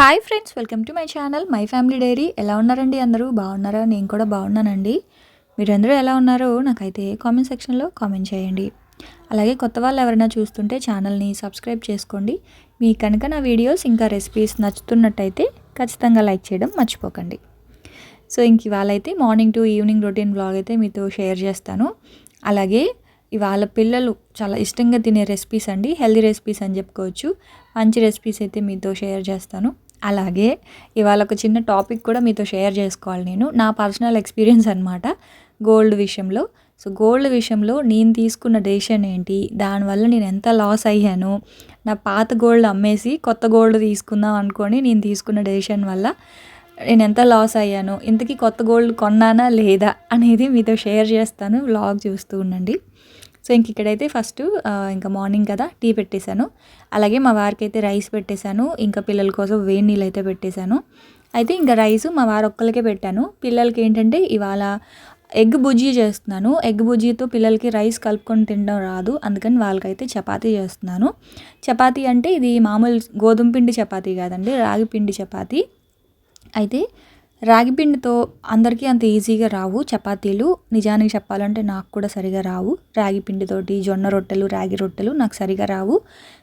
Hi friends welcome to my channel my family diary. ఎలా ఉన్నారండి అందరూ? బాగున్నారా? నేను కూడా బాగున్నానండి. మీరందరూ ఎలా ఉన్నారో నాకైతే కామెంట్ సెక్షన్లో కామెంట్ చేయండి. అలాగే కొత్త వాళ్ళు ఎవరైనా చూస్తుంటే ఛానల్ని సబ్స్క్రైబ్ చేసుకోండి. మీ కనుక నా వీడియోస్ ఇంకా రెసిపీస్ నచ్చుతున్నట్టయితే ఖచ్చితంగా లైక్ చేయడం మర్చిపోకండి. సో ఇంక ఇవాళ అయితే morning to evening routine blog అయితే మీతో షేర్ చేస్తాను. అలాగే ఇవాళ పిల్లలు చాలా ఇష్టంగా తినే రెసిపీస్ అండి హెల్దీ రెసిపీస్ అని చెప్పుకోవచ్చు. మంచి రెసిపీస్ అయితే మీతో షేర్ చేస్తాను. అలాగే ఇవాళ ఒక చిన్న టాపిక్ కూడా మీతో షేర్ చేసుకోవాలి నేను. నా పర్సనల్ ఎక్స్పీరియన్స్ అనమాట గోల్డ్ విషయంలో. సో గోల్డ్ విషయంలో నేను తీసుకున్న డెసిషన్ ఏంటి? దానివల్ల నేను ఎంత లాస్ అయ్యాను? నా పాత గోల్డ్ అమ్మేసి కొత్త గోల్డ్ తీసుకుందాం అనుకొని నేను తీసుకున్న డెసిషన్ వల్ల నేను ఎంత లాస్ అయ్యాను? ఇంతకీ కొత్త గోల్డ్ కొన్నానా లేదా? అనేది మీతో షేర్ చేస్తాను వ్లాగ్ చూస్తూ ఉండండి. సో ఇంక ఇక్కడైతే ఫస్ట్ ఇంకా మార్నింగ్ కదా టీ పెట్టేశాను. అలాగే మా వారికి అయితే రైస్ పెట్టేశాను ఇంకా పిల్లల కోసం వేడి నీళ్ళు అయితే పెట్టేశాను. అయితే ఇంకా రైస్ మా వారు ఒక్కరికే పెట్టాను. పిల్లలకి ఏంటంటే ఇవాళ ఎగ్ బుజ్జీ చేస్తున్నాను. ఎగ్ బుజ్జీతో పిల్లలకి రైస్ కలుపుకొని తినడం రాదు. అందుకని వాళ్ళకైతే చపాతీ చేస్తున్నాను. చపాతీ అంటే ఇది మామూలు గోధుమ పిండి చపాతీ కాదండి రాగి పిండి చపాతీ. అయితే రాగి పిండితో అందరికీ అంత ఈజీగా రావు చపాతీలు. నిజానికి చెప్పాలంటే నాకు కూడా సరిగా రావు. రాగి పిండితోటి జొన్న రొట్టెలు రాగి రొట్టెలు నాకు సరిగా రావు.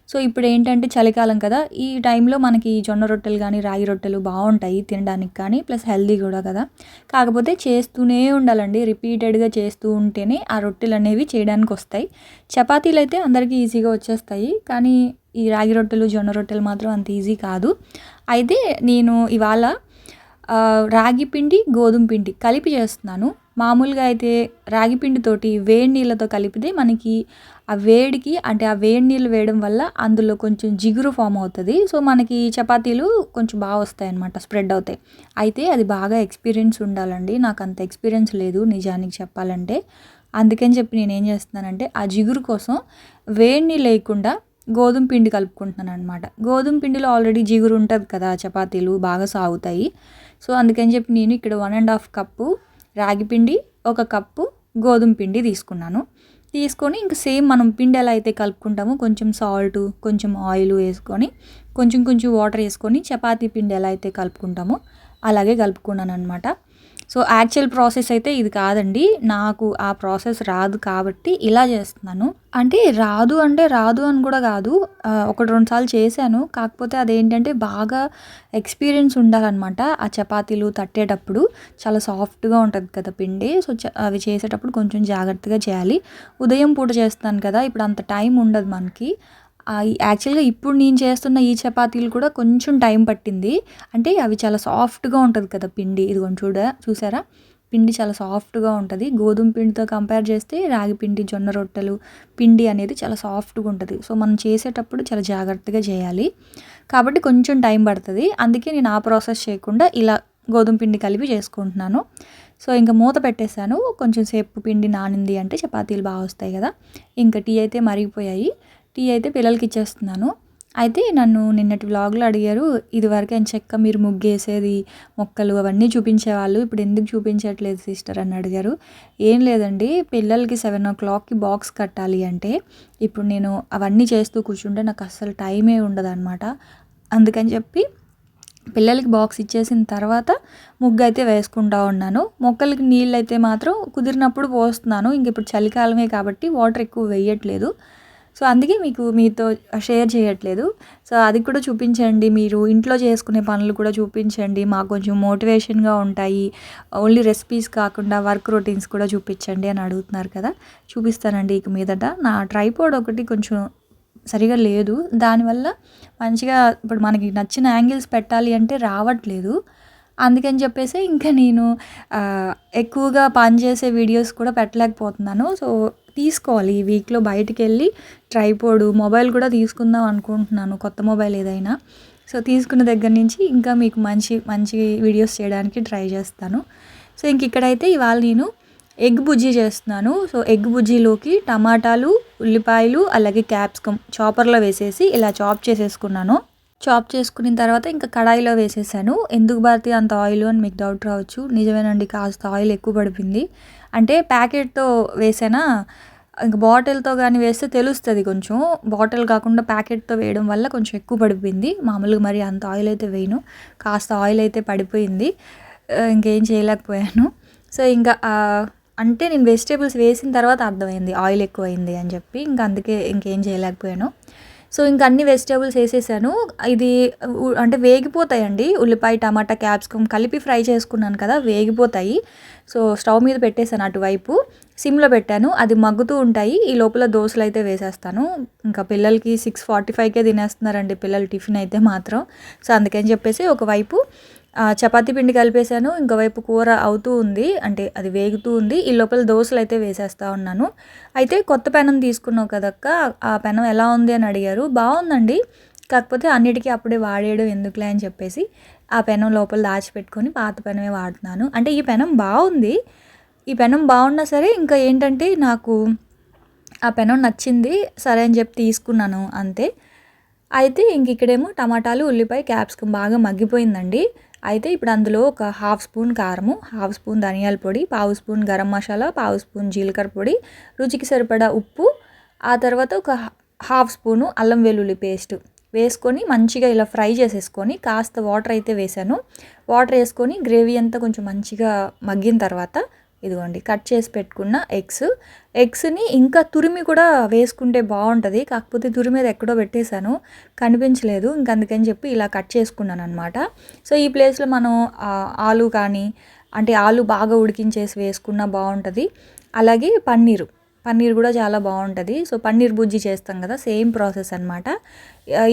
సో ఇప్పుడు ఏంటంటే చలికాలం కదా ఈ టైంలో మనకి జొన్న రొట్టెలు కానీ రాగి రొట్టెలు బాగుంటాయి తినడానికి కానీ ప్లస్ హెల్దీ కూడా కదా. కాకపోతే చేస్తూనే ఉండాలండి. రిపీటెడ్గా చేస్తూ ఉంటేనే ఆ రొట్టెలు అనేవి చేయడానికి వస్తాయి. చపాతీలు అయితే అందరికీ ఈజీగా వచ్చేస్తాయి. కానీ ఈ రాగి రొట్టెలు జొన్న రొట్టెలు మాత్రం అంత ఈజీ కాదు. అయితే నేను ఇవాళ రాగి పిండి గోధుమ పిండి కలిపి చేస్తున్నాను. మామూలుగా అయితే రాగి పిండితోటి వేడి నీళ్ళతో కలిపితే మనకి ఆ వేడికి అంటే ఆ వేడి నీళ్ళు వేయడం వల్ల అందులో కొంచెం జిగురు ఫామ్ అవుతుంది. సో మనకి చపాతీలు కొంచెం బాగా వస్తాయి అనమాట స్ప్రెడ్ అవుతాయి. అయితే అది బాగా ఎక్స్పీరియన్స్ ఉండాలండి. నాకు అంత ఎక్స్పీరియన్స్ లేదు నిజానికి చెప్పాలంటే. అందుకని చెప్పి నేను ఏం చేస్తున్నానంటే ఆ జిగురు కోసం వేడి నీళ్ళు వేయకుండా గోధుమ పిండి కలుపుకుంటున్నాను అనమాట గోధుమ పిండిలో ఆల్రెడీ జిగురు ఉంటుంది కదా చపాతీలు బాగా సాగుతాయి. సో అందుకని చెప్పి నేను ఇక్కడ వన్ అండ్ హాఫ్ కప్పు రాగి పిండి ఒక కప్పు గోధుమ పిండి తీసుకున్నాను. తీసుకొని ఇంకా సేమ్ మనం పిండి ఎలా అయితే కలుపుకుంటామో కొంచెం సాల్ట్ కొంచెం ఆయిల్ వేసుకొని కొంచెం కొంచెం వాటర్ వేసుకొని చపాతీ పిండి ఎలా అయితే కలుపుకుంటామో అలాగే కలుపుకున్నాను అనమాట సో యాక్చువల్ ప్రాసెస్ అయితే ఇది కాదండి. నాకు ఆ ప్రాసెస్ రాదు కాబట్టి ఇలా చేస్తున్నాను. అంటే రాదు అంటే రాదు అని కూడా కాదు. ఒకటి రెండు సార్లు చేశాను. కాకపోతే అదేంటంటే బాగా ఎక్స్పీరియన్స్ ఉండాలన్నమాట ఆ చపాతీలు తట్టేటప్పుడు. చాలా సాఫ్ట్గా ఉంటుంది కదా పిండి. సో అవి చేసేటప్పుడు కొంచెం జాగ్రత్తగా చేయాలి. ఉదయం పూట చేస్తాను కదా. ఇప్పుడు అంత టైం ఉండదు మనకి. యాక్చువల్గా ఇప్పుడు నేను చేస్తున్న ఈ చపాతీలు కూడా కొంచెం టైం పట్టింది. అంటే అవి చాలా సాఫ్ట్గా ఉంటుంది కదా పిండి. ఇదిగోండి చూడ చూసారా? పిండి చాలా సాఫ్ట్గా ఉంటుంది. గోధుమ పిండితో కంపేర్ చేస్తే రాగి పిండి జొన్న రొట్టెలు పిండి అనేది చాలా సాఫ్ట్గా ఉంటుంది. సో మనం చేసేటప్పుడు చాలా జాగ్రత్తగా చేయాలి. కాబట్టి కొంచెం టైం పడుతుంది. అందుకే నేను ఆ ప్రాసెస్ చేయకుండా ఇలా గోధుమ పిండి కలిపి చేసుకుంటున్నాను. సో ఇంకా మూత పెట్టేశాను. కొంచెం సేపు పిండి నానింది అంటే చపాతీలు బాగా వస్తాయి కదా. ఇంకా టీ అయితే మరిగిపోయాయి. టీ అయితే పిల్లలకి ఇచ్చేస్తున్నాను. అయితే నన్ను నిన్నటి వ్లాగ్లో అడిగారు ఇదివరకు అని చెక్క మీరు ముగ్గేసేది మొక్కలు అవన్నీ చూపించేవాళ్ళు ఇప్పుడు ఎందుకు చూపించట్లేదు సిస్టర్? అని అడిగారు. ఏం లేదండి పిల్లలకి సెవెన్ ఓ క్లాక్కి బాక్స్ కట్టాలి అంటే ఇప్పుడు నేను అవన్నీ చేస్తూ కూర్చుంటే నాకు అస్సలు టైమే ఉండదు అనమాట అందుకని చెప్పి పిల్లలకి బాక్స్ ఇచ్చేసిన తర్వాత ముగ్గు అయితే వేసుకుంటా ఉన్నాను. మొక్కలకి నీళ్ళు అయితే మాత్రం కుదిరినప్పుడు పోస్తున్నాను. ఇంక ఇప్పుడు చలికాలమే కాబట్టి వాటర్ ఎక్కువ వేయట్లేదు. సో అందుకే మీకు మీతో షేర్ చేయట్లేదు. సో అది కూడా చూపించండి మీరు. ఇంట్లో చేసుకునే పనులు కూడా చూపించండి. మాకు కొంచెం మోటివేషన్గా ఉంటాయి. ఓన్లీ రెసిపీస్ కాకుండా వర్క్ రొటీన్స్ కూడా చూపించండి అని అడుగుతున్నారు కదా. చూపిస్తానండి ఇక మీదట. నా ట్రైపోడ్ ఒకటి కొంచెం సరిగా లేదు. దానివల్ల మంచిగా ఇప్పుడు మనకి నచ్చిన యాంగిల్స్ పెట్టాలి అంటే రావట్లేదు. అందుకని చెప్పేసి ఇంకా నేను ఎక్కువగా పని చేసే వీడియోస్ కూడా పెట్టలేకపోతున్నాను. సో తీసుకోవాలి. ఈ వీక్లో బయటికి వెళ్ళి ట్రైపోడు మొబైల్ కూడా తీసుకుందాం అనుకుంటున్నాను కొత్త మొబైల్ ఏదైనా. సో తీసుకున్న దగ్గర నుంచి ఇంకా మీకు మంచి మంచి వీడియోస్ చేయడానికి ట్రై చేస్తాను. సో ఇంక ఇక్కడైతే ఇవాళ నేను ఎగ్ బుజ్జీ చేస్తున్నాను. సో ఎగ్ బుజ్జీలోకి టమాటాలు ఉల్లిపాయలు అలాగే క్యాప్సికమ్ చాపర్లో వేసేసి ఇలా చాప్ చేసేసుకున్నాను. చాప్ చేసుకున్న తర్వాత ఇంకా కడాయిలో వేసేసాను. ఎందుకు భారతి అంత ఆయిల్ అని మీకు డౌట్ రావచ్చు. నిజమేనండి కాస్త ఆయిల్ ఎక్కువ పడిపోయింది. అంటే ప్యాకెట్తో వేసానా? ఇంకా బాటిల్తో కానీ వేస్తే తెలుస్తుంది కొంచెం. బాటిల్ కాకుండా ప్యాకెట్తో వేయడం వల్ల కొంచెం ఎక్కువ పడిపోయింది. మామూలుగా మరి అంత ఆయిల్ అయితే వేయను. కాస్త ఆయిల్ అయితే పడిపోయింది. ఇంకేం చేయలేకపోయాను. సో ఇంకా అంటే నేను వెజిటేబుల్స్ వేసిన తర్వాత అర్థమైంది. ఆయిల్ ఎక్కువైంది అని చెప్పి. ఇంకా అందుకే ఇంకేం చేయలేకపోయాను. సో ఇంకా అన్ని వెజిటేబుల్స్ వేసేసాను. ఇది అంటే వేగిపోతాయండి. ఉల్లిపాయ టమాటా క్యాప్సికమ్ కలిపి ఫ్రై చేసుకున్నాను కదా వేగిపోతాయి. సో స్టవ్ మీద పెట్టేశాను అటువైపు. సిమ్లో పెట్టాను. అది మగ్గుతూ ఉంటాయి. ఈ లోపల దోశలు అయితే వేసేస్తాను. ఇంకా పిల్లలకి సిక్స్ ఫార్టీ ఫైవ్కే తినేస్తున్నారండి పిల్లలు టిఫిన్ అయితే మాత్రం. సో అందుకని చెప్పేసి ఒకవైపు చపాతీ పిండి కలిపేశాను. ఇంకోవైపు కూర అవుతూ ఉంది. అంటే అది వేగుతూ ఉంది. ఈ లోపల దోశలు అయితే వేసేస్తా ఉన్నాను. అయితే కొత్త పెనం తీసుకున్నావు కదక్క. ఆ పెనం ఎలా ఉంది అని అడిగారు. బాగుందండి. కాకపోతే అన్నిటికీ అప్పుడే వాడేయడం ఎందుకులే అని చెప్పేసి ఆ పెనం లోపల దాచిపెట్టుకొని పాత పెనమే వాడుతున్నాను. అంటే ఈ పెనం బాగుంది. ఈ పెనం బాగున్నా సరే ఇంకా ఏంటంటే నాకు ఆ పెనం నచ్చింది. సరే అని చెప్పి తీసుకున్నాను అంతే. అయితే ఇంక ఇక్కడేమో టమాటాలు ఉల్లిపాయ క్యాప్సికమ్ బాగా మగ్గిపోయిందండి. అయితే ఇప్పుడు అందులో ఒక హాఫ్ స్పూన్ కారము హాఫ్ స్పూన్ ధనియాల పొడి పావు స్పూన్ గరం మసాలా పావు స్పూన్ జీలకర్ర పొడి రుచికి సరిపడా ఉప్పు ఆ తర్వాత ఒక హాఫ్ స్పూను అల్లం వెల్లుల్లి పేస్ట్ వేసుకొని మంచిగా ఇలా ఫ్రై చేసేసుకొని కాస్త వాటర్ అయితే వేసాను. వాటర్ వేసుకొని గ్రేవీ అంతా కొంచెం మంచిగా మగ్గిన తర్వాత ఇదిగోండి కట్ చేసి పెట్టుకున్న ఎగ్స్. ఎగ్స్ని ఇంకా తురిమి కూడా వేసుకుంటే బాగుంటుంది కాకపోతే తురిమేది ఎక్కడో పెట్టేశాను కనిపించలేదు. ఇంక అందుకని చెప్పి ఇలా కట్ చేసుకున్నాను అనమాట సో ఈ ప్లేస్లో మనం ఆలు కానీ అంటే ఆలు బాగా ఉడికించేసి వేసుకున్నా బాగుంటుంది. అలాగే పన్నీరు పన్నీర్ కూడా చాలా బాగుంటుంది. సో పన్నీర్ బుజ్జి చేస్తాం కదా సేమ్ ప్రాసెస్ అనమాట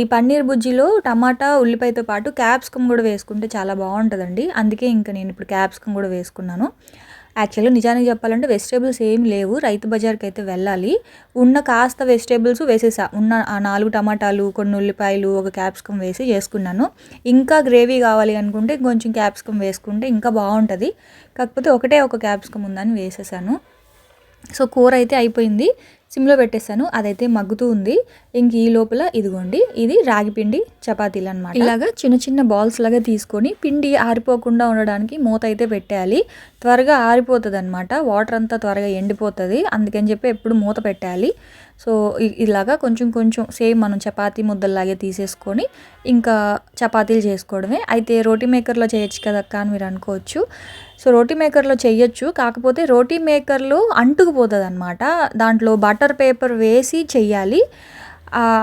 ఈ పన్నీర్ బుజ్జిలో టమాటా ఉల్లిపాయతో పాటు క్యాప్సికమ్ కూడా వేసుకుంటే చాలా బాగుంటుందండి. అందుకే ఇంకా నేను ఇప్పుడు క్యాప్సికమ్ కూడా వేసుకున్నాను. యాక్చువల్గా నిజానికి చెప్పాలంటే వెజిటేబుల్స్ ఏం లేవు. రైతు బజార్కి అయితే వెళ్ళాలి. ఉన్న కాస్త వెజిటేబుల్స్ వేసేసా. ఉన్న ఆ నాలుగు టమాటాలు కొన్ని ఉల్లిపాయలు ఒక క్యాప్సికమ్ వేసి చేసుకున్నాను. ఇంకా గ్రేవీ కావాలి అనుకుంటే కొంచెం క్యాప్సికమ్ వేసుకుంటే ఇంకా బాగుంటుంది. కాకపోతే ఒకటే ఒక క్యాప్సికమ్ ఉందని వేసేసాను. సో కూర అయితే అయిపోయింది. సిమ్లో పెట్టేస్తాను అదైతే మగ్గుతూ ఉంది. ఇంక ఈ లోపల ఇదిగోండి ఇది రాగి పిండి చపాతీలు అనమాట ఇలాగా చిన్న చిన్న బాల్స్ లాగా తీసుకొని పిండి ఆరిపోకుండా ఉండడానికి మూత అయితే పెట్టేయాలి. త్వరగా ఆరిపోతుంది అనమాట వాటర్ అంతా త్వరగా ఎండిపోతుంది. అందుకని చెప్పి ఎప్పుడు మూత పెట్టాలి. సో ఇలాగా కొంచెం కొంచెం సేమ్ మనం చపాతీ ముద్దల్లాగే తీసేసుకొని ఇంకా చపాతీలు చేసుకోవడమే. అయితే రోటీ మేకర్లో చేయొచ్చు కదక్క అని మీరు అనుకోవచ్చు. సో రోటీ మేకర్లో చేయొచ్చు కాకపోతే రోటీ మేకర్లో అంటుకుపోతుంది అనమాట దాంట్లో బటర్ పేపర్ వేసి చెయ్యాలి.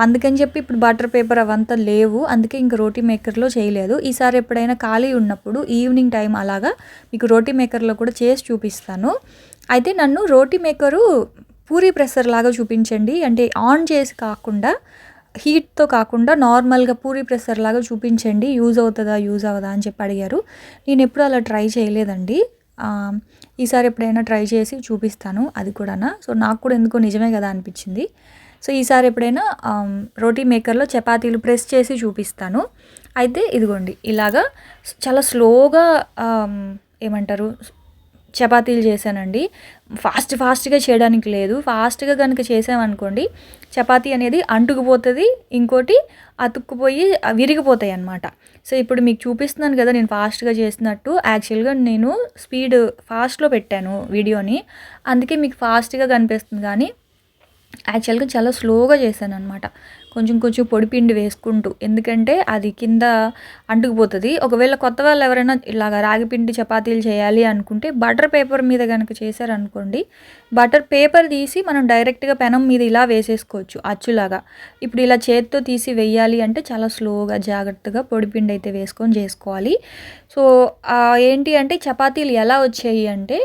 అందుకని చెప్పి ఇప్పుడు బటర్ పేపర్ అవంతా లేవు. అందుకే ఇంక రోటీ మేకర్లో చేయలేదు. ఈసారి ఎప్పుడైనా ఖాళీ ఉన్నప్పుడు ఈవినింగ్ టైం అలాగా మీకు రోటీ మేకర్లో కూడా చేసి చూపిస్తాను. అయితే నన్ను రోటీ మేకరు పూరీ ప్రెసర్ లాగా చూపించండి. అంటే ఆన్ చేసి కాకుండా హీట్తో కాకుండా నార్మల్గా పూరి ప్రెసర్ లాగా చూపించండి. యూజ్ అవుతుందా యూజ్ అవ్వదా అని చెప్పి అడిగారు. నేను ఎప్పుడు అలా ట్రై చేయలేదండి. ఈసారి ఎప్పుడైనా ట్రై చేసి చూపిస్తాను అది కూడానా? సో నాకు కూడా ఎందుకో నిజమే కదా అనిపించింది. సో ఈసారి ఎప్పుడైనా రోటీ మేకర్లో చపాతీలు ప్రెస్ చేసి చూపిస్తాను. అయితే ఇదిగోండి ఇలాగా చాలా స్లోగా ఏమంటారు చపాతీలు చేశానండి. ఫాస్ట్ ఫాస్ట్గా చేయడానికి లేదు. ఫాస్ట్గా కనుక చేసామనుకోండి చపాతీ అనేది అంటుకుపోతుంది ఇంకోటి అతుక్కుపోయి విరిగిపోతాయి అన్నమాట సో ఇప్పుడు మీకు చూపిస్తున్నాను కదా నేను ఫాస్ట్గా చేసినట్టు యాక్చువల్గా నేను స్పీడ్ ఫాస్ట్లో పెట్టాను వీడియోని. అందుకే మీకు ఫాస్ట్గా కనిపిస్తుంది కానీ యాక్చువల్గా చాలా స్లోగా చేశాను అనమాట కొంచెం కొంచెం పొడిపిండి వేసుకుంటూ. ఎందుకంటే అది కింద అంటుకుపోతుంది. ఒకవేళ కొత్త వాళ్ళు ఎవరైనా ఇలాగ రాగి పిండి చపాతీలు చేయాలి అనుకుంటే బటర్ పేపర్ మీద కనుక చేశారనుకోండి బటర్ పేపర్ తీసి మనం డైరెక్ట్గా పెనం మీద ఇలా వేసేసుకోవచ్చు అచ్చులాగా. ఇప్పుడు ఇలా చేత్తో తీసి వెయ్యాలి అంటే చాలా స్లోగా జాగ్రత్తగా పొడిపిండి అయితే వేసుకొని చేసుకోవాలి. సో ఏంటి అంటే చపాతీలు ఎలా వచ్చాయి అంటే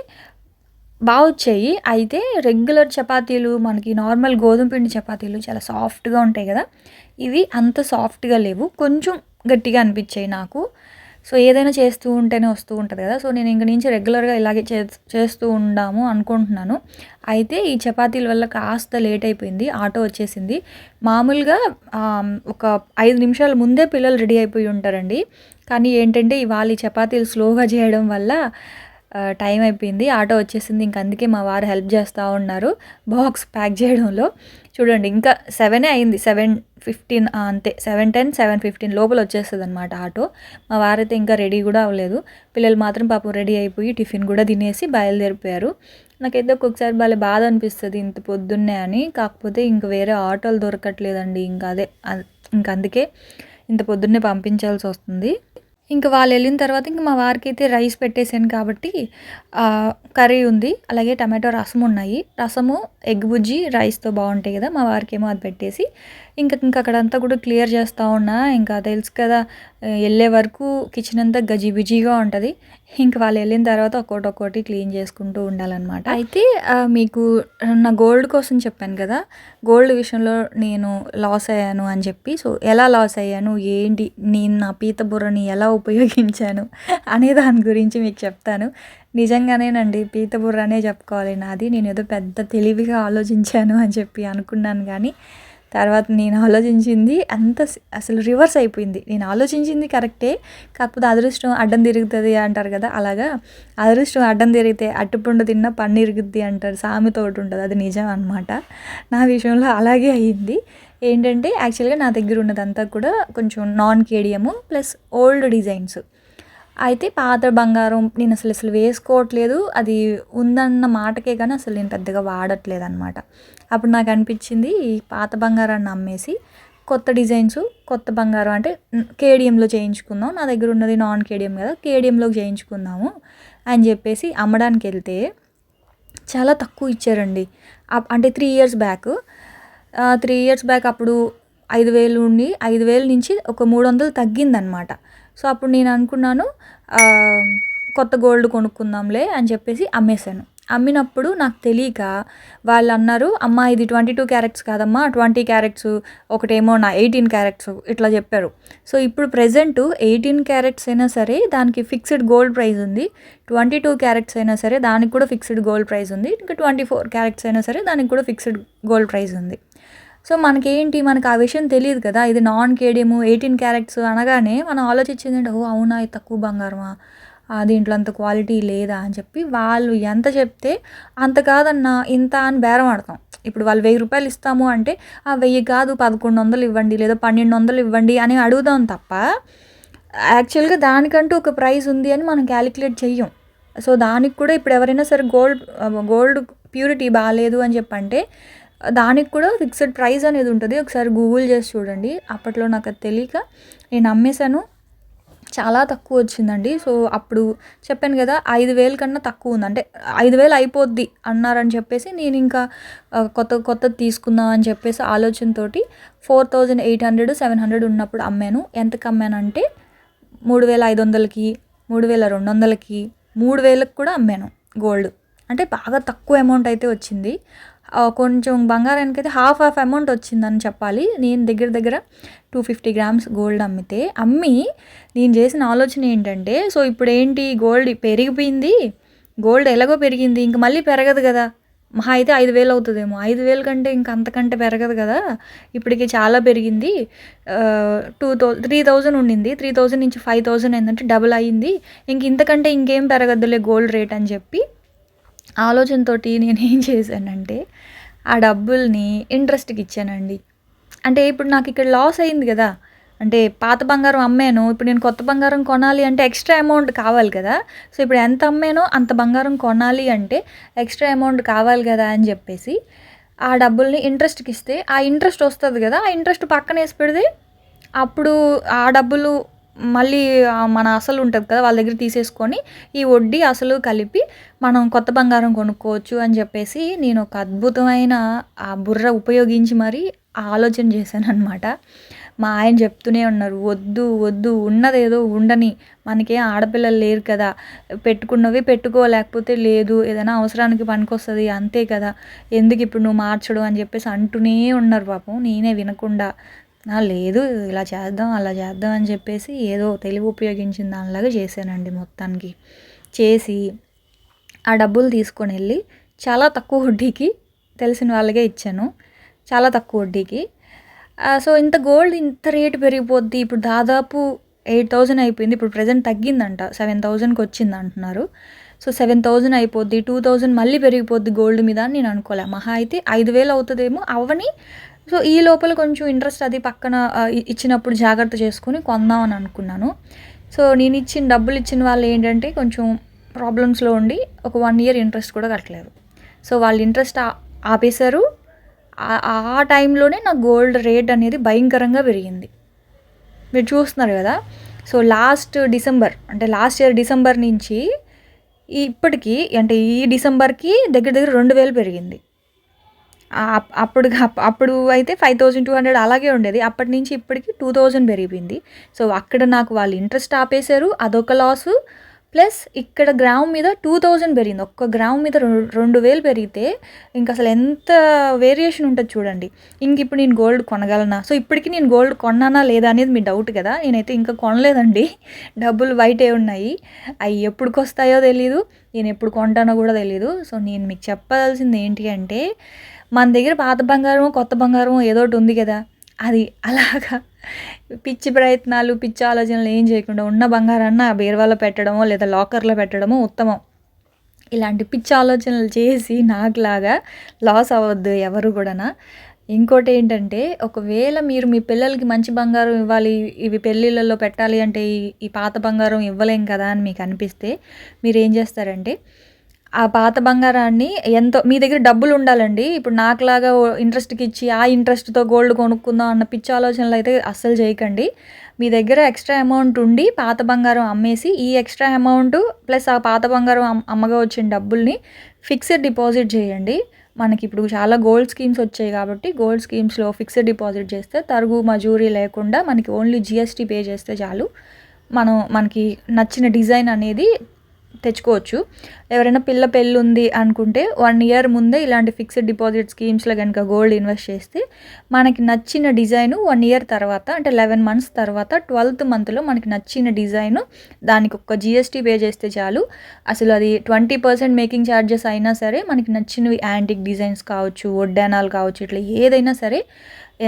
బాగా వచ్చాయి అయితే రెగ్యులర్ చపాతీలు మనకి నార్మల్ గోధుమ పిండి చపాతీలు చాలా సాఫ్ట్గా ఉంటాయి కదా. ఇవి అంత సాఫ్ట్గా లేవు. కొంచెం గట్టిగా అనిపించాయి నాకు. సో ఏదైనా చేస్తూ ఉంటేనే వస్తూ ఉంటుంది కదా. సో నేను ఇంక నుంచి రెగ్యులర్గా ఇలాగే చే చేస్తూ ఉండాము అనుకుంటున్నాను. అయితే ఈ చపాతీల వల్ల కాస్త లేట్ అయిపోయింది. ఆటో వచ్చేసింది. మామూలుగా ఒక ఐదు నిమిషాల ముందే పిల్లలు రెడీ అయిపోయి ఉంటారండి. కానీ ఏంటంటే ఇవాళ ఈ చపాతీలు స్లోగా చేయడం వల్ల టైం అయిపోయింది ఆటో వచ్చేసింది ఇంక అందుకే మా వారు హెల్ప్ చేస్తూ ఉన్నారు బాక్స్ ప్యాక్ చేయడంలో. చూడండి ఇంకా సెవెనే అయింది సెవెన్ ఫిఫ్టీన్ అంతే సెవెన్ టెన్ సెవెన్ ఫిఫ్టీన్ లోపల వచ్చేస్తుంది అనమాట ఆటో. మా వారైతే ఇంకా రెడీ కూడా అవ్వలేదు. పిల్లలు మాత్రం పాపం రెడీ అయిపోయి టిఫిన్ కూడా తినేసి బయలుదేరిపోయారు. నాకైతే ఒక్కొక్కసారి భలే బాధ అనిపిస్తుంది ఇంత పొద్దున్నే అని. కాకపోతే ఇంక వేరే ఆటోలు దొరకట్లేదండి ఇంకా అదే ఇంక అందుకే ఇంత పొద్దున్నే పంపించాల్సి వస్తుంది. ఇంకా వాళ్ళు వెళ్ళిన తర్వాత ఇంక మా వారికి అయితే రైస్ పెట్టేసాను కాబట్టి కర్రీ ఉంది. అలాగే టమాటో రసం ఉన్నాయి రసము ఎగ్ బుజ్జి రైస్తో బాగుంటాయి కదా మా వారికి ఏమో అది పెట్టేసి ఇంకా ఇంకా అక్కడంతా కూడా క్లియర్ చేస్తూ ఉన్నా. ఇంకా తెలుసు కదా వెళ్ళే వరకు కిచెన్ అంతా గజిబిజిగా ఉంటుంది. ఇంక వాళ్ళు వెళ్ళిన తర్వాత ఒక్కోటి ఒక్కోటి క్లీన్ చేసుకుంటూ ఉండాలన్నమాట. అయితే మీకు నా గోల్డ్ కోసం చెప్పాను కదా గోల్డ్ విషయంలో నేను లాస్ అయ్యాను అని చెప్పి సో ఎలా లాస్ అయ్యాను ఏంటి నేను నా పీత బుర్రని ఎలా ఉపయోగించాను అనే దాని గురించి మీకు చెప్తాను. నిజంగానేనండి పీత బుర్ర అనే చెప్పుకోవాలి నాది. నేను ఏదో పెద్ద తెలివిగా ఆలోచించాను అని చెప్పి అనుకున్నాను కానీ తర్వాత నేను ఆలోచించింది అంత సి- అసలు రివర్స్ అయిపోయింది. నేను ఆలోచించింది కరెక్టే కాకపోతే అదృష్టం అడ్డం తిరుగుతుంది అంటారు కదా అలాగా? అదృష్టం అడ్డం తిరిగితే అట్టుపండు తిన్న పన్ను ఇరుగుద్ది అంటారు సామెత ఒకటి ఉంటుంది అది నిజం అనమాట నా విషయంలో అలాగే అయ్యింది ఏంటంటే యాక్చువల్గా నా దగ్గర ఉన్నదంతా కూడా కొంచెం non cadmium plus old designs అయితే పాత బంగారం నేను అసలు అసలు వేసుకోవట్లేదు అది ఉందన్న మాటకే కానీ అసలు నేను పెద్దగా వాడట్లేదు అనమాట అప్పుడు నాకు అనిపించింది ఈ పాత బంగారాన్ని అమ్మేసి కొత్త డిజైన్స్ కొత్త బంగారం అంటే కేడిఎంలో చేయించుకుందాం. నా దగ్గర ఉన్నది నాన్ కేడిఎం కదా కేడిఎంలో చేయించుకుందాము అని చెప్పేసి అమ్మడానికి వెళ్తే చాలా తక్కువ ఇచ్చారండి. అప్- అంటే three years back three years back అప్పుడు ఐదు వేలు ఉండి ఐదు వేల నుంచి ఒక మూడు వందలు తగ్గిందనమాట సో అప్పుడు నేను అనుకున్నాను కొత్త గోల్డ్ కొనుక్కుందాంలే అని చెప్పేసి అమ్మేశాను. అమ్మినప్పుడు నాకు తెలియక వాళ్ళు అన్నారు అమ్మా ఇది ట్వంటీ టూ క్యారెట్స్ కాదమ్మా ట్వంటీ క్యారెట్స్ ఒకటేమో నా ఎయిటీన్ క్యారెట్స్ ఇట్లా చెప్పారు. సో ఇప్పుడు ప్రజెంట్ ఎయిటీన్ క్యారెట్స్ అయినా సరే దానికి ఫిక్స్డ్ గోల్డ్ ప్రైస్ ఉంది. ట్వంటీ టూ క్యారెట్స్ అయినా సరే దానికి కూడా ఫిక్స్డ్ గోల్డ్ ప్రైస్ ఉంది. ఇంకా ట్వంటీ ఫోర్ క్యారెట్స్ అయినా సరే దానికి కూడా ఫిక్స్డ్ గోల్డ్ ప్రైస్ ఉంది. సో మనకేంటి? మనకు ఆ విషయం తెలియదు కదా. ఇది నాన్ కేడియము ఎయిటీన్ క్యారెట్స్ అనగానే మనం ఆలోచించింది అంటే ఓ అవునా? ఇది తక్కువ బంగారమా? దీంట్లో అంత క్వాలిటీ లేదా? అని చెప్పి వాళ్ళు ఎంత చెప్తే అంత కాదన్నా ఇంత అని బేరం ఆడతాం. ఇప్పుడు వాళ్ళు వెయ్యి రూపాయలు ఇస్తాము అంటే ఆ వెయ్యి కాదు పదకొండు వందలు ఇవ్వండి లేదా పన్నెండు వందలు ఇవ్వండి అని అడుగుదాం తప్ప యాక్చువల్గా దానికంటూ ఒక ప్రైస్ ఉంది అని మనం క్యాలిక్యులేట్ చెయ్యం. సో దానికి కూడా ఇప్పుడు ఎవరైనా సరే గోల్డ్ గోల్డ్ ప్యూరిటీ బాగాలేదు అని చెప్పంటే దానికి కూడా ఫిక్స్డ్ ప్రైస్ అనేది ఉంటుంది. ఒకసారి గూగుల్ చేసి చూడండి. అప్పట్లో నాకు అది తెలియక నేను అమ్మేశాను చాలా తక్కువ వచ్చిందండి. సో అప్పుడు చెప్పాను కదా ఐదు వేల కన్నా తక్కువ ఉంది. అంటే ఐదు వేలు అయిపోద్ది అన్నారని చెప్పేసి నేను ఇంకా కొత్త కొత్త కొత్తది తీసుకుందాం అని చెప్పేసి ఆలోచనతోటి four thousand eight hundred seven hundred ఉన్నప్పుడు అమ్మాను. ఎంతకు అమ్మానంటే మూడు వేల ఐదు వందలకి మూడు వేల రెండు వందలకి మూడు వేలకు కూడా అమ్మాను గోల్డ్. అంటే బాగా తక్కువ అమౌంట్ అయితే వచ్చింది. కొంచెం బంగారానికి అయితే హాఫ్ హాఫ్ అమౌంట్ వచ్చిందని చెప్పాలి. నేను దగ్గర దగ్గర టూ ఫిఫ్టీ గ్రామ్స్ గోల్డ్ అమ్మితే అమ్మి నేను చేసిన ఆలోచన ఏంటంటే సో ఇప్పుడు ఏంటి గోల్డ్ పెరిగిపోయింది గోల్డ్ ఎలాగో పెరిగింది ఇంక మళ్ళీ పెరగదు కదా. మహా అయితే ఐదు వేలు అవుతుందేమో. ఐదు వేల కంటే ఇంక అంతకంటే పెరగదు కదా. ఇప్పటికి చాలా పెరిగింది. టూ థౌ త్రీ థౌజండ్ ఉండింది. త్రీ థౌజండ్ నుంచి ఫైవ్ థౌజండ్ ఏంటంటే డబుల్ అయ్యింది ఇంక ఇంతకంటే ఇంకేం పెరగద్దులే గోల్డ్ రేట్ అని చెప్పి ఆలోచనతోటి నేను ఏం చేశానంటే ఆ డబ్బుల్ని ఇంట్రెస్ట్కి ఇచ్చానండి. అంటే ఇప్పుడు నాకు ఇక్కడ లాస్ అయింది కదా. అంటే పాత బంగారం అమ్మాను ఇప్పుడు నేను కొత్త బంగారం కొనాలి అంటే ఎక్స్ట్రా అమౌంట్ కావాలి కదా. సో ఇప్పుడు ఎంత అమ్మానో అంత బంగారం కొనాలి అంటే ఎక్స్ట్రా అమౌంట్ కావాలి కదా అని చెప్పేసి ఆ డబ్బుల్ని ఇంట్రెస్ట్కి ఇస్తే ఆ ఇంట్రెస్ట్ వస్తుంది కదా. ఆ ఇంట్రెస్ట్ పక్కన వేసి పెడితే అప్పుడు ఆ డబ్బులు మళ్ళీ మన అసలు ఉంటుంది కదా వాళ్ళ దగ్గర తీసేసుకొని ఈ వడ్డీ అసలు కలిపి మనం కొత్త బంగారం కొనుక్కోవచ్చు అని చెప్పేసి నేను ఒక అద్భుతమైన ఆ బుర్ర ఉపయోగించి మరి ఆలోచన చేశాను అనమాట మా ఆయన చెప్తూనే ఉన్నారు వద్దు వద్దు ఉన్నదేదో ఉండని మనకేం ఆడపిల్లలు లేరు కదా పెట్టుకున్నవి పెట్టుకోలేకపోతే లేదు ఏదైనా అవసరానికి పనికొస్తుంది అంతే కదా ఎందుకు ఇప్పుడు నువ్వు మార్చడం? అని చెప్పేసి అంటూనే ఉన్నారు పాపం నేనే వినకుండా. లేదు ఇలా చేద్దాం అలా చేద్దాం అని చెప్పేసి ఏదో తెలివి ఉపయోగించిన దానిలాగా చేశానండి మొత్తానికి. చేసి ఆ డబ్బులు తీసుకొని వెళ్ళి చాలా తక్కువ వడ్డీకి తెలిసిన వాళ్ళకే ఇచ్చాను. చాలా తక్కువ వడ్డీకి. సో ఇంత గోల్డ్ ఇంత రేటు పెరిగిపోద్ది ఇప్పుడు దాదాపు ఎయిట్ థౌజండ్ అయిపోయింది ఇప్పుడు ప్రజెంట్ తగ్గిందంట సెవెన్ థౌజండ్కి వచ్చింది అంటున్నారు. సో సెవెన్ థౌజండ్ అయిపోద్ది టూ థౌజండ్ మళ్ళీ పెరిగిపోద్ది గోల్డ్ మీద అని నేను అనుకోలే. మహా అయితే ఐదు వేలు అవుతుందేమో అవని సో ఈ లోపల కొంచెం ఇంట్రెస్ట్ అది పక్కన ఇచ్చినప్పుడు జాగ్రత్త చేసుకుని కొందామని అనుకున్నాను. సో నేను ఇచ్చిన డబ్బులు ఇచ్చిన వాళ్ళు ఏంటంటే కొంచెం ప్రాబ్లమ్స్లో ఉండి ఒక వన్ ఇయర్ ఇంట్రెస్ట్ కూడా కట్టలేదు. సో వాళ్ళు ఇంట్రెస్ట్ ఆపేశారు. ఆ- టైంలోనే నా గోల్డ్ రేట్ అనేది భయంకరంగా పెరిగింది. మీరు చూస్తున్నారు కదా? సో లాస్ట్ డిసెంబర్ అంటే లాస్ట్ ఇయర్ డిసెంబర్ నుంచి ఇప్పటికీ అంటే ఈ డిసెంబర్కి దగ్గర దగ్గర రెండు వేలు పెరిగింది. అప్పుడు అప్- అప్పుడు అయితే ఫైవ్ థౌజండ్ టూ హండ్రెడ్ అలాగే ఉండేది. అప్పటి నుంచి ఇప్పటికి టూ థౌజండ్ పెరిగిపోయింది. సో అక్కడ నాకు వాళ్ళు ఇంట్రెస్ట్ ఆపేశారు. అదొక లాసు. ప్లస్ ఇక్కడ గ్రామ్ మీద టూ థౌజండ్ పెరిగింది. ఒక్క గ్రామ్ మీద రెండు రెండు వేలు పెరిగితే ఇంక అసలు ఎంత వేరియేషన్ ఉంటుంది చూడండి. ఇంక ఇప్పుడు నేను గోల్డ్ కొనగలనా? సో ఇప్పటికి నేను గోల్డ్ కొన్నానా లేదా అనేది మీ డౌట్ కదా. నేనైతే ఇంకా కొనలేదండి. డబ్బులు బయటే ఉన్నాయి. అవి ఎప్పుడుకి వస్తాయో తెలీదు. నేను ఎప్పుడు కొంటానో కూడా తెలీదు. సో నేను మీకు చెప్పాల్సింది ఏంటి అంటే మన దగ్గర పాత బంగారం కొత్త బంగారం ఏదో ఒకటి ఉంది కదా. అది అలాగా పిచ్చి ప్రయత్నాలు పిచ్చి ఆలోచనలు ఏం చేయకుండా ఉన్న బంగారాన్ని ఆ బీరువాలో పెట్టడమో లేదా లాకర్లో పెట్టడమో ఉత్తమం. ఇలాంటి పిచ్చి ఆలోచనలు చేసి నాకులాగా లాస్ అవ్వద్దు ఎవరు కూడానా. ఇంకోటి ఏంటంటే ఒకవేళ మీరు మీ పిల్లలకి మంచి బంగారం ఇవ్వాలి ఇవి పెళ్ళిళ్ళల్లో పెట్టాలి అంటే ఈ ఈ పాత బంగారం ఇవ్వలేం కదా అని మీకు అనిపిస్తే మీరు ఏం చేస్తారంటే ఆ పాత బంగారాన్ని ఎంతో మీ దగ్గర డబ్బులు ఉండాలండి. ఇప్పుడు నాకులాగా ఇంట్రెస్ట్కి ఇచ్చి ఆ ఇంట్రెస్ట్తో గోల్డ్ కొనుక్కుందాం అన్న పిచ్చి ఆలోచనలు అయితే అస్సలు చేయకండి. మీ దగ్గర ఎక్స్ట్రా అమౌంట్ ఉండి పాత బంగారం అమ్మేసి ఈ ఎక్స్ట్రా అమౌంట్ ప్లస్ ఆ పాత బంగారం అమ్- అమ్మగా వచ్చిన డబ్బుల్ని ఫిక్స్డ్ డిపాజిట్ చేయండి. మనకి ఇప్పుడు చాలా గోల్డ్ స్కీమ్స్ వచ్చాయి కాబట్టి గోల్డ్ స్కీమ్స్లో ఫిక్స్డ్ డిపాజిట్ చేస్తే తరుగు మజూరీ లేకుండా మనకి ఓన్లీ జిఎస్టీ పే చేస్తే చాలు. మనం మనకి నచ్చిన డిజైన్ అనేది తెచ్చుకోవచ్చు. ఎవరైనా పిల్ల పెళ్ళి ఉంది అనుకుంటే వన్ ఇయర్ ముందే ఇలాంటి ఫిక్స్డ్ డిపాజిట్ స్కీమ్స్లో కనుక గోల్డ్ ఇన్వెస్ట్ చేస్తే మనకి నచ్చిన డిజైన్ వన్ ఇయర్ తర్వాత అంటే లెవెన్ మంత్స్ తర్వాత ట్వెల్త్ మంత్లో మనకి నచ్చిన డిజైన్ దానికి ఒక జిఎస్టీ పే చేస్తే చాలు. అసలు అది ట్వంటీ పర్సెంట్ మేకింగ్ ఛార్జెస్ అయినా సరే మనకి నచ్చినవి యాంటిక్ డిజైన్స్ కావచ్చు వడ్డానాలు కావచ్చు ఇట్లా ఏదైనా సరే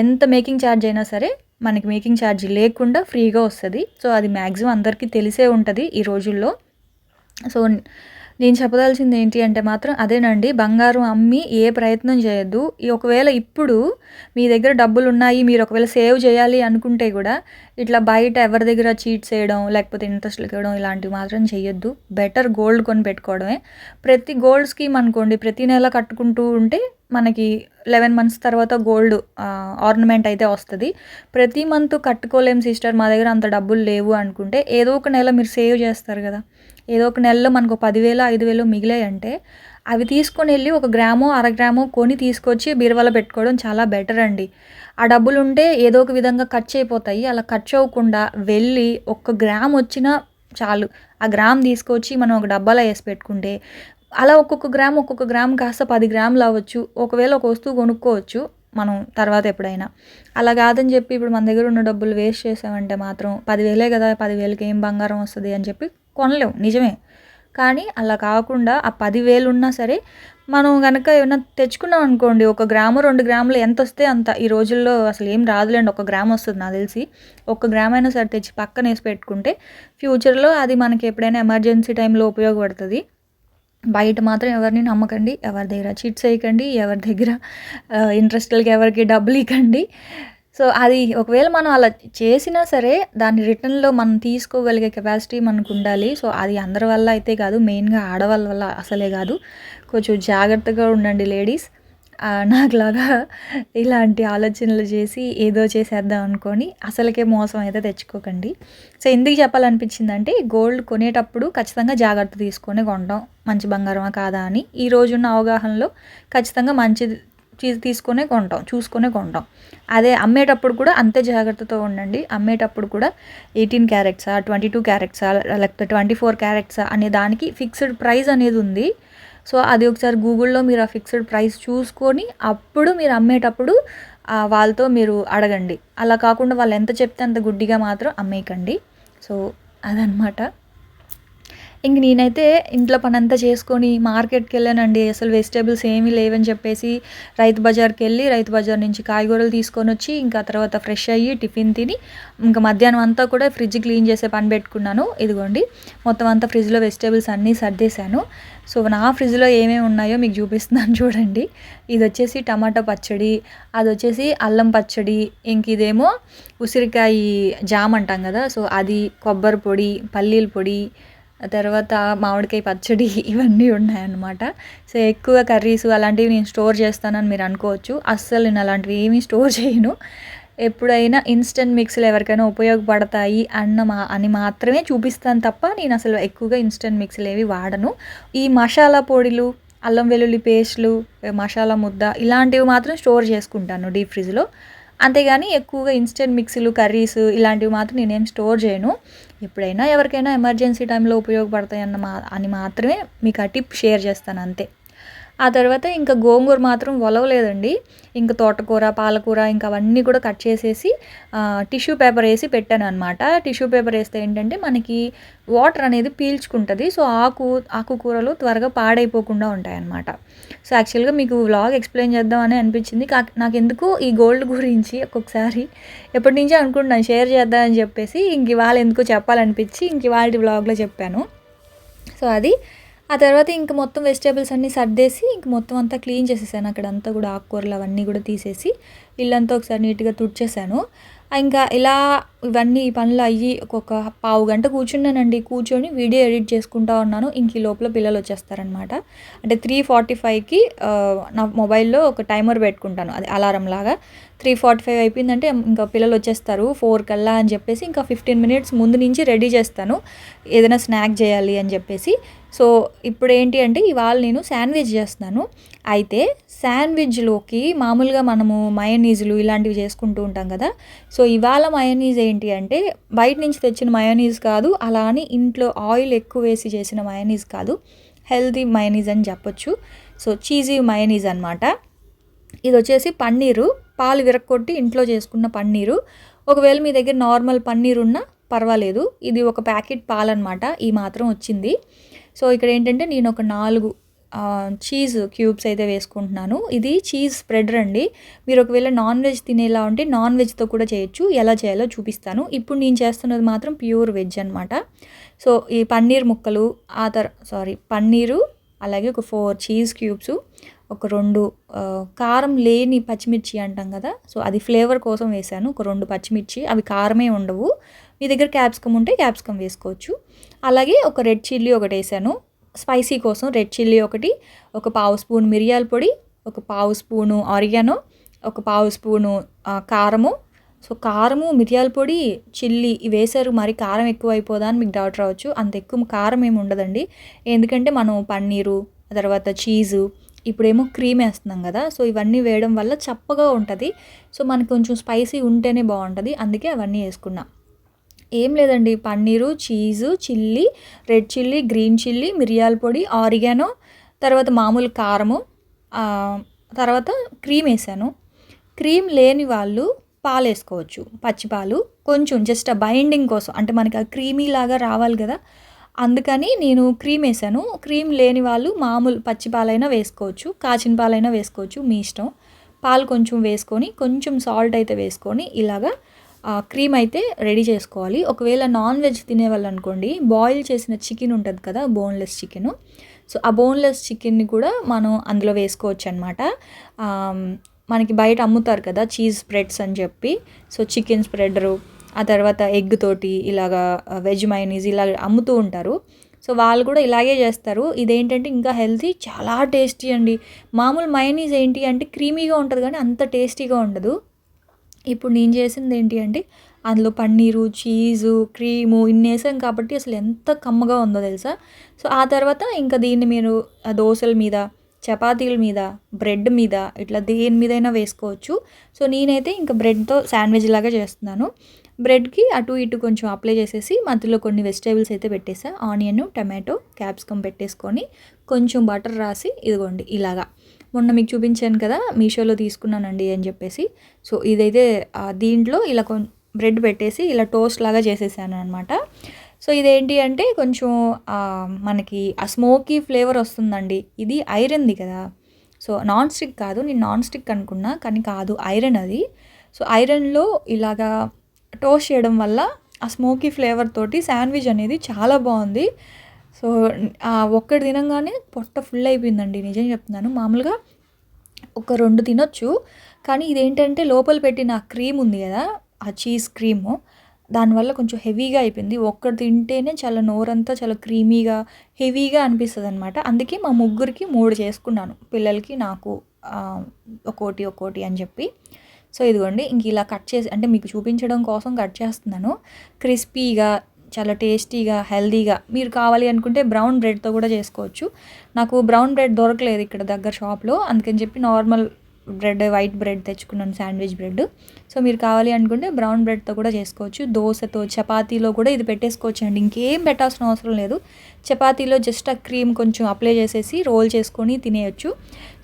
ఎంత మేకింగ్ ఛార్జ్ అయినా సరే మనకి మేకింగ్ ఛార్జ్ లేకుండా ఫ్రీగా వస్తుంది. సో అది మ్యాక్సిమం అందరికీ తెలిసే ఉంటుంది ఈ రోజుల్లో. సో నేను చెప్పదలసింది ఏంటి అంటే మాత్రం అదేనండి. బంగారం అమ్మి ఏ ప్రయత్నం చేయొద్దు. ఈ ఒకవేళ ఇప్పుడు మీ దగ్గర డబ్బులు ఉన్నాయి మీరు ఒకవేళ సేవ్ చేయాలి అనుకుంటే కూడా ఇట్లా బయట ఎవరి దగ్గర చీట్ చేయడం లేకపోతే ఇంట్రెస్ట్ ఇవ్వడం ఇలాంటివి మాత్రం చేయొద్దు బెటర్ గోల్డ్ కొని పెట్టుకోవడమే. ప్రతి గోల్డ్ స్కీమ్ అనుకోండి ప్రతి నెల కట్టుకుంటూ ఉంటే మనకి లెవెన్ మంత్స్ తర్వాత గోల్డ్ ఆర్నమెంట్ అయితే వస్తుంది. ప్రతి మంత్ కట్టుకోలేం సిస్టర్ మా దగ్గర అంత డబ్బులు లేవు అనుకుంటే ఏదో ఒక నెల మీరు సేవ్ చేస్తారు కదా. ఏదో ఒక నెలలో మనకు పదివేలు ఐదు వేలు మిగిలాయంటే అవి తీసుకొని వెళ్ళి ఒక గ్రాము అర గ్రాము కొని తీసుకొచ్చి బీరువాలో పెట్టుకోవడం చాలా బెటర్ అండి. ఆ డబ్బులు ఉంటే ఏదో ఒక విధంగా ఖర్చు అయిపోతాయి. అలా ఖర్చు అవ్వకుండా వెళ్ళి ఒక్క గ్రామ్ వచ్చినా చాలు. ఆ గ్రామ్ తీసుకొచ్చి మనం ఒక డబ్బాలో వేసి పెట్టుకుంటే అలా ఒక్కొక్క గ్రామ్ ఒక్కొక్క గ్రామ్ కాస్త పది గ్రాములు అవ్వచ్చు. ఒకవేళ ఒక వస్తువు కొనుక్కోవచ్చు మనం తర్వాత ఎప్పుడైనా. అలా కాదని చెప్పి ఇప్పుడు మన దగ్గర ఉన్న డబ్బులు వేస్ట్ చేసామంటే మాత్రం పదివేలే కదా పదివేలకి ఏం బంగారం వస్తుంది అని చెప్పి కొనలేం నిజమే. కానీ అలా కాకుండా ఆ పదివేలు ఉన్నా సరే మనం కనుక ఏమైనా తెచ్చుకున్నాం అనుకోండి ఒక గ్రాము రెండు గ్రాములు ఎంత వస్తే అంత ఈ రోజుల్లో అసలు ఏం రాదులేండి ఒక గ్రామ్ వస్తుంది నాకు తెలిసి. ఒక గ్రామ్ అయినా సరే తెచ్చి పక్కన వేసి పెట్టుకుంటే ఫ్యూచర్లో అది మనకి ఎప్పుడైనా ఎమర్జెన్సీ టైంలో ఉపయోగపడుతుంది. బయట మాత్రం ఎవరిని నమ్మకండి ఎవరి దగ్గర చిట్స్ వేయకండి ఎవరి దగ్గర ఇంట్రెస్ట్లకి ఎవరికి డబ్బులు ఇవ్వకండి. సో అది ఒకవేళ మనం అలా చేసినా సరే దాని రిటర్న్లో మనం తీసుకోగలిగే కెపాసిటీ మనకు ఉండాలి. సో అది అందరి వల్ల అయితే కాదు మెయిన్గా ఆడవాళ్ళ వల్ల అసలే కాదు. కొంచెం జాగ్రత్తగా ఉండండి లేడీస్. నాకులాగా ఇలాంటి ఆలోచనలు చేసి ఏదో చేసేద్దాం అనుకొని అసలుకే మోసం అయితే తెచ్చుకోకండి. సో ఎందుకు చెప్పాలనిపించిందంటే గోల్డ్ కొనేటప్పుడు ఖచ్చితంగా జాగ్రత్త తీసుకొని కొంటాం మంచి బంగారమా కాదా అని ఈ రోజున్న అవగాహనలో ఖచ్చితంగా మంచిది తీసుకునే కొంటాం చూసుకునే కొంటాం. అదే అమ్మేటప్పుడు కూడా అంతే జాగ్రత్తతో ఉండండి. అమ్మేటప్పుడు కూడా ఎయిటీన్ క్యారెట్సా ట్వంటీ టూ క్యారెట్సా లేకపోతే ట్వంటీ ఫోర్ క్యారెట్సా అనే దానికి ఫిక్స్డ్ ప్రైస్ అనేది ఉంది. సో అది ఒకసారి గూగుల్లో మీరు ఆ ఫిక్స్డ్ ప్రైస్ చూసుకొని అప్పుడు మీరు అమ్మేటప్పుడు వాళ్ళతో మీరు అడగండి. అలా కాకుండా వాళ్ళు ఎంత చెప్తే అంత గుడ్డిగా మాత్రం అమ్మేయకండి. సో అదనమాట ఇంక నేనైతే ఇంట్లో పనంతా చేసుకొని మార్కెట్కి వెళ్ళానండి అసలు వెజిటేబుల్స్ ఏమీ లేవని చెప్పేసి రైతు బజార్కి వెళ్ళి రైతు బజార్ నుంచి కాయగూరలు తీసుకొని వచ్చి ఇంకా తర్వాత ఫ్రెష్ అయ్యి టిఫిన్ తిని ఇంకా మధ్యాహ్నం అంతా కూడా ఫ్రిడ్జ్ క్లీన్ చేసే పని పెట్టుకున్నాను. ఇదిగోండి మొత్తం అంతా ఫ్రిడ్జ్లో వెజిటేబుల్స్ అన్నీ సర్దేశాను. సో నా ఫ్రిడ్జ్లో ఏమేమి ఉన్నాయో మీకు చూపిస్తున్నాను చూడండి. ఇది వచ్చేసి టమాటా పచ్చడి అది వచ్చేసి అల్లం పచ్చడి ఇంక ఇదేమో ఉసిరికాయ జామ్ అంటాం కదా. సో అది కొబ్బరి పొడి పల్లీల పొడి తర్వాత మామిడికాయ పచ్చడి ఇవన్నీ ఉన్నాయన్నమాట. సో ఎక్కువ కర్రీస్ అలాంటివి నేను స్టోర్ చేస్తానని మీరు అనుకోవచ్చు. అస్సలు నేను అలాంటివి ఏమీ స్టోర్ చేయను. ఎప్పుడైనా ఇన్స్టెంట్ మిక్స్లు ఎవరికైనా ఉపయోగపడతాయి అన్న మా అని మాత్రమే చూపిస్తాను తప్ప నేను అసలు ఎక్కువగా ఇన్స్టెంట్ మిక్స్లు ఏవి వాడను. ఈ మసాలా పొడిలు అల్లం వెల్లుల్లి పేస్ట్లు మసాలా ముద్ద ఇలాంటివి మాత్రం స్టోర్ చేసుకుంటాను డీప్ ఫ్రిడ్జ్లో. అంతేగాని ఎక్కువగా ఇన్స్టెంట్ మిక్సీలు కర్రీస్ ఇలాంటివి మాత్రం నేనేం స్టోర్ చేయను. ఎప్పుడైనా ఎవరికైనా ఎమర్జెన్సీ టైంలో ఉపయోగపడతాయి అన్న మా అని మాత్రమే మీకు ఆ టిప్ షేర్ చేస్తాను అంతే. ఆ తర్వాత ఇంకా గోంగూర మాత్రం ఒలవలేదండి ఇంకా తోటకూర పాలకూర ఇంకా అవన్నీ కూడా కట్ చేసేసి టిష్యూ పేపర్ వేసి పెట్టాను అనమాట టిష్యూ పేపర్ వేస్తే ఏంటంటే మనకి వాటర్ అనేది పీల్చుకుంటుంది. సో ఆకు ఆకుకూరలు త్వరగా పాడైపోకుండా ఉంటాయన్నమాట. సో యాక్చువల్గా మీకు వ్లాగ్ ఎక్స్ప్లెయిన్ చేద్దామని అనిపించింది. కా- నాకు ఎందుకు ఈ గోల్డ్ గురించి ఒక్కొక్కసారి ఎప్పటి నుంచో అనుకుంటున్నాను. షేర్ చేద్దామని చెప్పేసి ఇంక ఇవాళ ఎందుకో చెప్పాలనిపించి ఇంక ఇవాళ వ్లాగ్లో చెప్పాను. సో అది ఆ తర్వాత ఇంక మొత్తం వెజిటేబుల్స్ అన్నీ సర్దేసి ఇంక మొత్తం అంతా క్లీన్ చేసేసాను. అక్కడ అంతా కూడా ఆకుకూరలు అవన్నీ కూడా తీసేసి ఇల్లంతా ఒకసారి నీట్గా తుడిచేసాను. ఇంకా ఇలా ఇవన్నీ ఈ పనులు అయ్యి ఒక్కొక్క పావు గంట కూర్చున్నానండి. కూర్చొని వీడియో ఎడిట్ చేసుకుంటా ఉన్నాను. ఇంక ఈ లోపల పిల్లలు వచ్చేస్తారనమాట అంటే త్రీ ఫార్టీ ఫైవ్కి నా మొబైల్లో ఒక టైమర్ పెట్టుకుంటాను. అది అలారం లాగా. త్రీ ఫార్టీ ఫైవ్ అయిపోయిందంటే ఇంకా పిల్లలు వచ్చేస్తారు. ఫోర్ కల్లా అని చెప్పేసి ఇంకా ఫిఫ్టీన్ మినిట్స్ ముందు నుంచి రెడీ చేస్తాను. ఏదైనా స్నాక్ చేయాలి అని చెప్పేసి. సో ఇప్పుడు ఏంటి అంటే ఇవాళ నేను శాండ్విచ్ చేస్తున్నాను. అయితే శాండ్విచ్లోకి మామూలుగా మనము మయోనీజులు ఇలాంటివి చేసుకుంటూ ఉంటాం కదా. సో ఇవాళ మయోనీజ్ ఏంటి అంటే బయట నుంచి తెచ్చిన మయోనీజ్ కాదు అలా అని ఇంట్లో ఆయిల్ ఎక్కువ వేసి చేసిన మయోనీజ్ కాదు. హెల్తీ మయోనీజ్ అని చెప్పొచ్చు. సో చీజీ మయోనీజ్ అనమాట ఇది వచ్చేసి పన్నీరు. పాలు విరక్కొట్టి ఇంట్లో చేసుకున్న పన్నీరు. ఒకవేళ మీ దగ్గర నార్మల్ పన్నీర్ ఉన్నా పర్వాలేదు. ఇది ఒక ప్యాకెట్ పాలు అనమాట ఈ మాత్రం వచ్చింది. సో ఇక్కడ ఏంటంటే నేను ఒక నాలుగు చీజ్ క్యూబ్స్ అయితే వేసుకుంటున్నాను. ఇది చీజ్ స్ప్రెడర్ అండి. మీరు ఒకవేళ నాన్ వెజ్ తినేలా ఉంటే నాన్ వెజ్తో కూడా చేయొచ్చు. ఎలా చేయాలో చూపిస్తాను. ఇప్పుడు నేను చేస్తున్నది మాత్రం ప్యూర్ వెజ్ అనమాట సో ఈ పన్నీర్ ముక్కలు ఆ తర్ సారీ పన్నీరు అలాగే ఒక ఫోర్ చీజ్ క్యూబ్స్ ఒక రెండు కారం లేని పచ్చిమిర్చి అంటాం కదా. సో అది ఫ్లేవర్ కోసం వేసాను ఒక రెండు పచ్చిమిర్చి అవి కారమే ఉండవు. మీ దగ్గర క్యాప్సికమ్ ఉంటే క్యాప్సికమ్ వేసుకోవచ్చు. అలాగే ఒక రెడ్ చిల్లీ ఒకటి వేసాను. స్పైసీ కోసం రెడ్ చిల్లీ ఒకటి ఒక పావు స్పూన్ మిరియాల పొడి ఒక పావు స్పూను ఆరిగానో ఒక పావు స్పూను కారము. సో కారము మిరియాల పొడి చిల్లీ ఇవి వేసారు. మరి కారం ఎక్కువ అయిపోదా అని మీకు డౌట్ రావచ్చు. అంత ఎక్కువ కారం ఏమి ఉండదండి. ఎందుకంటే మనం పన్నీరు తర్వాత చీజు ఇప్పుడేమో క్రీమ్ వేస్తున్నాం కదా. సో ఇవన్నీ వేయడం వల్ల చప్పగా ఉంటుంది. సో మనకు కొంచెం స్పైసీ ఉంటేనే బాగుంటుంది. అందుకే అవన్నీ వేసుకున్నాం. ఏం లేదండి. Paneer cheese chilli red chilli green chilli మిరియాల పొడి ఆరిగానో తర్వాత మామూలు కారము తర్వాత క్రీమ్ వేసాను. క్రీమ్ లేని వాళ్ళు పాలు వేసుకోవచ్చు పచ్చిపాలు కొంచెం జస్ట్ బైండింగ్ కోసం అంటే మనకి ఆ క్రీమీ లాగా రావాలి కదా. అందుకని నేను క్రీమ్ వేసాను. క్రీమ్ లేని వాళ్ళు మామూలు పచ్చి పాలైనా వేసుకోవచ్చు కాచిన పాలైనా వేసుకోవచ్చు మీ ఇష్టం. పాలు కొంచెం వేసుకొని కొంచెం సాల్ట్ అయితే వేసుకొని ఇలాగా క్రీమ్ అయితే రెడీ చేసుకోవాలి. ఒకవేళ నాన్ వెజ్ తినేవాళ్ళు అనుకోండి బాయిల్ చేసిన చికెన్ ఉంటుంది కదా బోన్లెస్ చికెన్. సో ఆ బోన్లెస్ చికెన్ని కూడా మనం అందులో వేసుకోవచ్చు అనమాట మనకి బయట అమ్ముతారు కదా చీజ్ స్ప్రెడ్స్ అని చెప్పి. సో చికెన్ స్ప్రెడరు ఆ తర్వాత ఎగ్ తోటి ఇలాగా వెజ్ మైనీస్ ఇలా అమ్ముతూ ఉంటారు. సో వాళ్ళు కూడా ఇలాగే చేస్తారు. ఇదేంటంటే ఇంకా హెల్తీ చాలా టేస్టీ అండి. మామూలు మైనీస్ ఏంటి అంటే క్రీమీగా ఉంటుంది కానీ అంత టేస్టీగా ఉండదు. ఇప్పుడు నేను చేసింది ఏంటి అంటే అందులో పన్నీరు చీజు క్రీము ఇన్ని వేసాం కాబట్టి అసలు ఎంత కమ్మగా ఉందో తెలుసా? సో ఆ తర్వాత ఇంకా దీన్ని మీరు ఆ దోశల మీద చపాతీల మీద బ్రెడ్ మీద ఇట్లా దేని మీదైనా వేసుకోవచ్చు. సో నేనైతే ఇంకా బ్రెడ్తో శాండ్విచ్ లాగా చేస్తున్నాను. బ్రెడ్కి అటు ఇటు కొంచెం అప్లై చేసేసి మధ్యలో కొన్ని వెజిటేబుల్స్ అయితే పెట్టేసా. ఆనియన్ టమాటో క్యాప్సికమ్ పెట్టేసుకొని కొంచెం బటర్ రాసి ఇదిగోండి ఇలాగా. మొన్న మీకు చూపించాను కదా మీషోలో తీసుకున్నానండి అని చెప్పేసి. సో ఇదైతే దీంట్లో ఇలా కొ బ్రెడ్ పెట్టేసి ఇలా టోస్ట్ లాగా చేసేసాను అనమాట సో ఇదేంటి అంటే కొంచెం మనకి ఆ స్మోకీ ఫ్లేవర్ వస్తుందండి. ఇది ఐరన్ది కదా. సో నాన్ స్టిక్ కాదు నేను నాన్ స్టిక్ అనుకున్నా కానీ కాదు ఐరన్ అది. సో ఐరన్లో ఇలాగా టోస్ట్ చేయడం వల్ల ఆ స్మోకీ ఫ్లేవర్ తోటి శాండ్విచ్ అనేది చాలా బాగుంది. సో ఆ ఒక్కటి తినంగానే పొట్ట ఫుల్ అయిపోయిందండి. నిజం చెప్తున్నాను. మామూలుగా ఒక రెండు తినొచ్చు. కానీ ఇదేంటంటే లోపల పెట్టిన క్రీమ్ ఉంది కదా ఆ చీజ్ క్రీము దానివల్ల కొంచెం హెవీగా అయిపోయింది. ఒక్కటి తింటేనే చాలా నోరంతా చాలా క్రీమీగా హెవీగా అనిపిస్తుంది అనమాట అందుకే మా ముగ్గురికి మూడు చేసుకున్నాను. పిల్లలకి నాకు ఒక్కోటి ఒక్కోటి అని చెప్పి. సో ఇదిగోండి. ఇంక ఇలా కట్ చేసి అంటే మీకు చూపించడం కోసం కట్ చేస్తున్నాను. క్రిస్పీగా చాలా టేస్టీగా హెల్దీగా మీరు కావాలి అనుకుంటే బ్రౌన్ బ్రెడ్తో కూడా చేసుకోవచ్చు. నాకు బ్రౌన్ బ్రెడ్ దొరకలేదు ఇక్కడ దగ్గర షాప్లో. అందుకని చెప్పి నార్మల్ బ్రెడ్ వైట్ బ్రెడ్ తెచ్చుకున్నాను శాండ్విచ్ బ్రెడ్. సో మీరు కావాలి అనుకుంటే బ్రౌన్ బ్రెడ్తో కూడా చేసుకోవచ్చు. దోశతో చపాతీలో కూడా ఇది పెట్టేసుకోవచ్చు అండి. ఇంకేం పెట్టాల్సిన అవసరం లేదు. చపాతీలో జస్ట్ ఆ క్రీమ్ కొంచెం అప్లై చేసేసి రోల్ చేసుకొని తినేయచ్చు.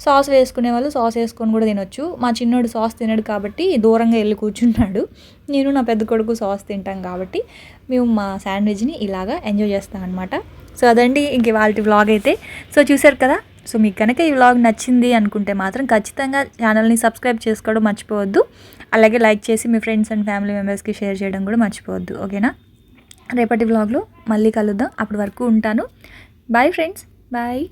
సాస్ వేసుకునే వాళ్ళు సాస్ వేసుకొని కూడా తినొచ్చు. మా చిన్నోడు సాస్ తినడు కాబట్టి దూరంగా వెళ్ళి కూర్చున్నాడు. నేను నా పెద్ద కొడుకు సాస్ తింటాం కాబట్టి మేము మా శాండ్విచ్ని ఇలాగా ఎంజాయ్ చేస్తాం అనమాట సో అదండి ఇంక వాళ్ళ వ్లాగ్ అయితే. సో చూసారు కదా? సో మీకు కనుక ఈ వ్లాగ్ నచ్చింది అనుకుంటే మాత్రం ఖచ్చితంగా ఛానల్ని సబ్స్క్రైబ్ చేసుకోవడం మర్చిపోవద్దు. అలాగే లైక్ చేసి మీ ఫ్రెండ్స్ అండ్ ఫ్యామిలీ మెంబర్స్కి షేర్ చేయడం కూడా మర్చిపోవద్దు. ఓకేనా రేపటి వ్లాగ్లో మళ్ళీ కలుద్దాం. అప్పటి వరకు ఉంటాను. Bye friends bye